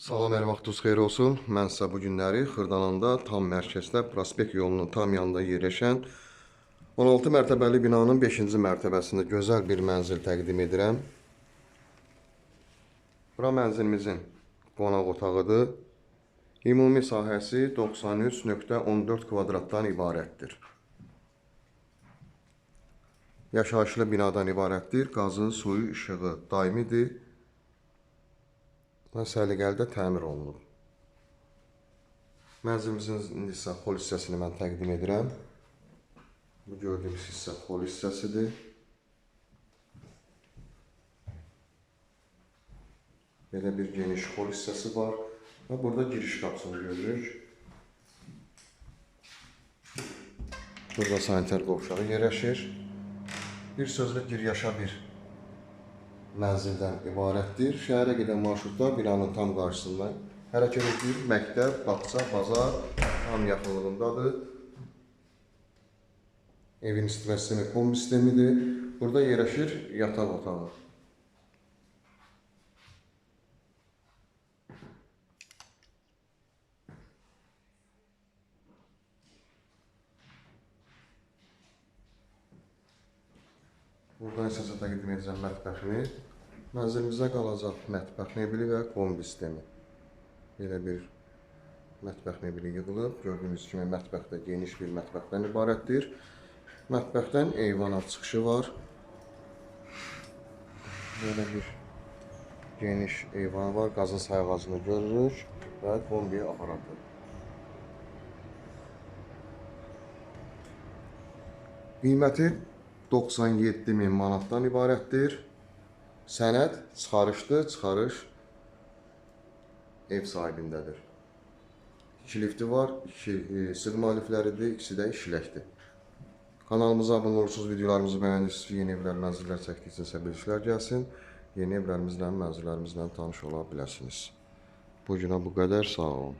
Salam, hər vaxtınız xeyir olsun. Mən sizə bu günləri Xırdalanında tam mərkəzdə Prospekt yolunun tam yanında yerləşən 16 mərtəbəli binanın 5-ci mərtəbəsində gözəl bir mənzil təqdim edirəm. Bura mənzilimizin qonaq otağıdır. Ümumi sahəsi 93.14 kvadratdan ibarətdir. Yaşayışlı binadan ibarətdir. Qazı, suyu, işığı daimidir və səliqəli də təmir olunub. Mənzilimizin isə xol hissəsini mən təqdim edirəm. Bu gördüyünüz hissə xol hissəsidir. Belə bir geniş xol hissəsi var və burada giriş qapısını görürük. Burada sanitar qovşağı yerləşir. Bir sözlə giryaşa bir mənzildən ibarətdir. Şəhərə gedən marşrutlar binanın tam qarşısından hərəkət edir. Məktəb, bağça, bazar tam yaxınlığındadır. Evin isitmə sistemi kombi sistemidir. Burada yerləşir yataq otağı. Buradan isə təqdim edəcəm mətbəxini. Mənzilimizdə qalacaq mətbəx mebeli və kombi sistemi. Belə bir mətbəx mebeli yığılıb. Gördüyünüz kimi mətbəxdə geniş bir mətbəxdən ibarətdir. Mətbəxdən eyvana çıxışı var. Belə bir geniş eyvan var. Qazın sayğacını görürük və kombi aparatı. Qiyməti 97 min manatdan ibarətdir. Sənəd çıxarışdı, çıxarış ev sahibindədir. İki lifti var, iki e, sığma liftləridir, ikisi də işləkdir. Kanalımıza abunə olursunuz, videolarımızı bəyənirsiniz, yeni evlər, mənzillər çəkdikcə bilişlər gəlsin. Yeni evlərimizlə, mənzillərimizlə tanış ola bilərsiniz. Bu günə bu qədər, sağ olun.